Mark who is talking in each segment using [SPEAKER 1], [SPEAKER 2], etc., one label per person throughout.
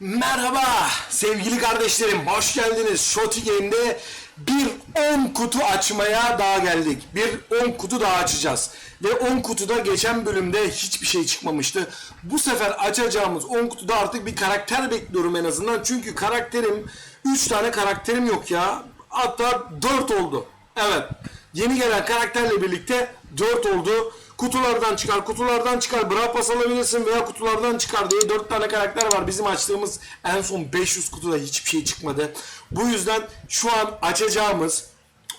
[SPEAKER 1] Merhaba sevgili kardeşlerim, hoş geldiniz. Shoti Game'de bir 10 kutu açmaya daha geldik. Bir 10 kutu daha açacağız. Ve 10 kutuda geçen bölümde hiçbir şey çıkmamıştı. Bu sefer açacağımız 10 kutuda artık bir karakter bekliyorum en azından. Çünkü karakterim, 3 tane karakterim yok ya. Hatta 4 oldu. Evet, yeni gelen karakterle birlikte 4 oldu. Kutulardan çıkar, kutulardan çıkar. Brawl Pass alabilirsin veya kutulardan çıkar diye 4 tane karakter var. Bizim açtığımız en son 500 kutuda hiçbir şey çıkmadı. Bu yüzden şu an açacağımız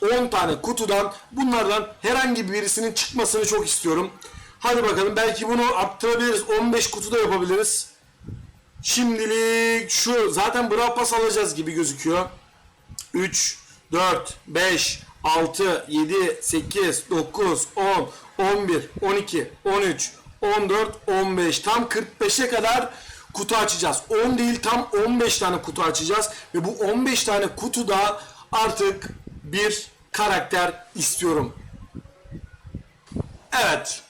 [SPEAKER 1] 10 tane kutudan bunlardan herhangi birisinin çıkmasını çok istiyorum. Hadi bakalım belki bunu arttırabiliriz. 15 kutu da yapabiliriz. Şimdilik şu zaten Brawl Pass alacağız gibi gözüküyor. 3, 4, 5, 6, 7, 8, 9, 10, 11, 12, 13, 14, 15. Tam 45'e kadar kutu açacağız. 10 değil tam 15 tane kutu açacağız. Ve bu 15 tane kutuda artık bir karakter istiyorum. Evet.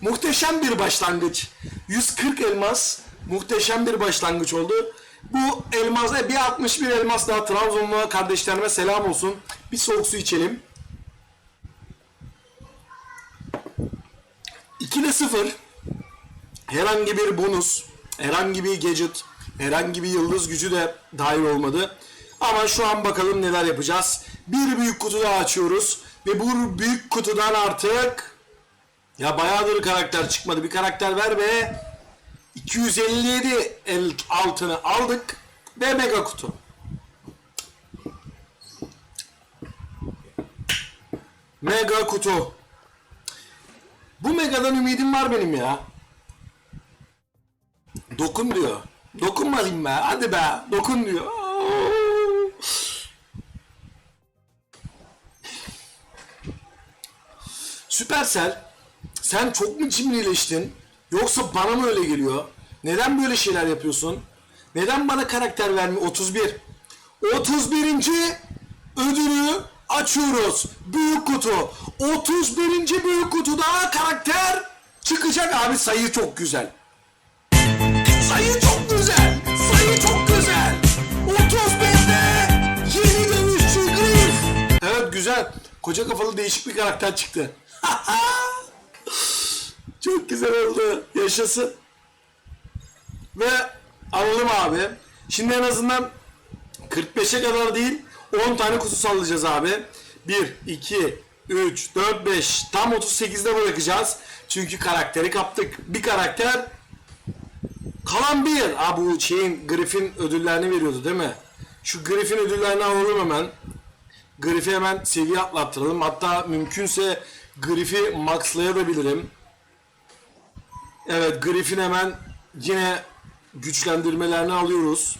[SPEAKER 1] Muhteşem bir başlangıç. 140 elmas muhteşem bir başlangıç oldu. Bu elmas, bir 61 elmas daha Trabzonlu kardeşlerime selam olsun. Bir soğuk su içelim. 2'de 0. Herhangi bir bonus, herhangi bir gadget, herhangi bir yıldız gücü de dahil olmadı. Ama şu an bakalım neler yapacağız. Bir büyük kutu daha açıyoruz. Ve bu büyük kutudan artık ya bayağıdır karakter çıkmadı. Bir karakter ver ve 257 el altını aldık ve mega kutu. Mega kutu. Bu megadan ümidim var benim ya. Dokun diyor. Dokunmayayım be. Hadi be. Dokun diyor. Süpersel sen çok mu cimrileştin? Yoksa bana mı öyle geliyor? Neden böyle şeyler yapıyorsun? Neden bana karakter vermiyor? 31. 31. ödülü açıyoruz. Büyük kutu. 31. büyük kutuda karakter çıkacak abi sayı çok güzel. Sayı çok güzel. Sayı çok güzel. 35'te yeni dönüşçü Griff. Evet güzel. Koca kafalı değişik bir karakter çıktı. Çok güzel oldu. Yaşasın. Ve alalım abi. Şimdi en azından 45'e kadar değil 10 tane kutu sallayacağız abi. 1, 2, 3, 4, 5 tam 38'de bırakacağız. Çünkü karakteri kaptık. Bir karakter kalan bir. Aa bu şeyin Griffin ödüllerini veriyordu değil mi? Şu Griffin ödüllerini alalım hemen. Griff'i hemen seviye atlattıralım. Hatta mümkünse Griff'i maxlayabilirim. Evet Griff'in hemen yine güçlendirmelerini alıyoruz.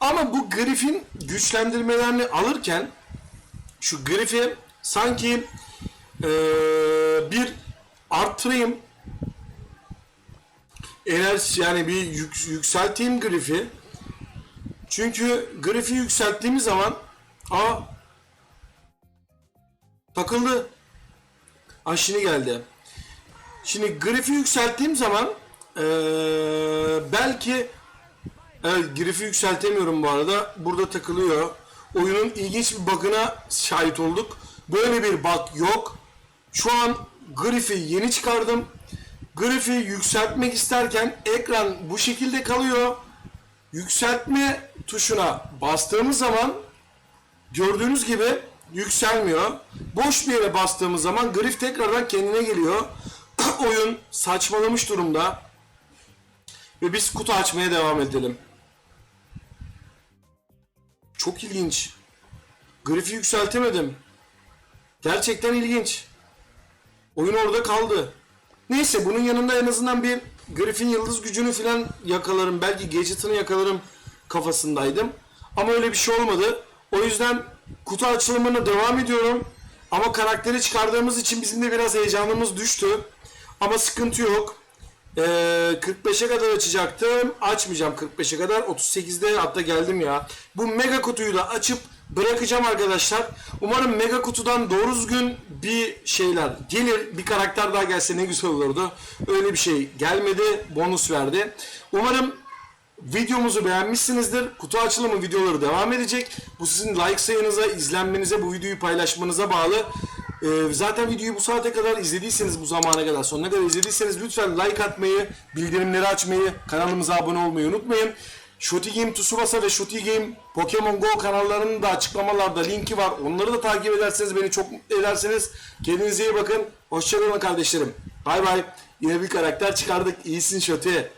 [SPEAKER 1] Ama bu Griff'in güçlendirmelerini alırken şu Griff'i sanki eee, bir arttırayım enerji yani bir yük- yükselteyim Griff'i. Çünkü Griff'i yükselttiğimiz zaman aa takıldı. Şimdi geldi. Şimdi Griff'i yükselttiğim zaman eee, belki evet Griff'i yükseltemiyorum bu arada. Burada takılıyor. Oyunun ilginç bir bug'ına şahit olduk. Böyle bir bug yok. Şu an Griff'i yeni çıkardım. Griff'i yükseltmek isterken ekran bu şekilde kalıyor. Yükseltme tuşuna bastığımız zaman gördüğünüz gibi yükselmiyor. Boş bir yere bastığımız zaman grif tekrardan kendine geliyor. Oyun saçmalamış durumda. Ve biz kutu açmaya devam edelim. Çok ilginç. Grifi yükseltemedim. Gerçekten ilginç. Oyun orada kaldı. Neyse bunun yanında en azından bir Griffin yıldız gücünü falan yakalarım. Belki gadget'ını yakalarım kafasındaydım. Ama öyle bir şey olmadı. O yüzden kutu açılımına devam ediyorum. Ama karakteri çıkardığımız için bizim de biraz heyecanımız düştü. Ama sıkıntı yok. Ee, 45'e kadar açacaktım. Açmayacağım 45'e kadar. 38'de hatta geldim ya. Bu mega kutuyu da açıp bırakacağım arkadaşlar. Umarım mega kutudan doğru düzgün bir şeyler gelir. Bir karakter daha gelse ne güzel olurdu. Öyle bir şey gelmedi. Bonus verdi. Umarım Videomuzu beğenmişsinizdir. Kutu açılımı videoları devam edecek. Bu sizin like sayınıza, izlenmenize, bu videoyu paylaşmanıza bağlı. Ee, zaten videoyu bu saate kadar izlediyseniz, bu zamana kadar sonuna kadar izlediyseniz lütfen like atmayı, bildirimleri açmayı, kanalımıza abone olmayı unutmayın. Shoti Game Tsubasa ve Shoti Game Pokemon Go kanallarının da açıklamalarda linki var. Onları da takip ederseniz beni çok mutlu edersiniz. Kendinize iyi bakın. Hoşçakalın kardeşlerim. Bay bay. Yine bir karakter çıkardık. İyisin Shoti.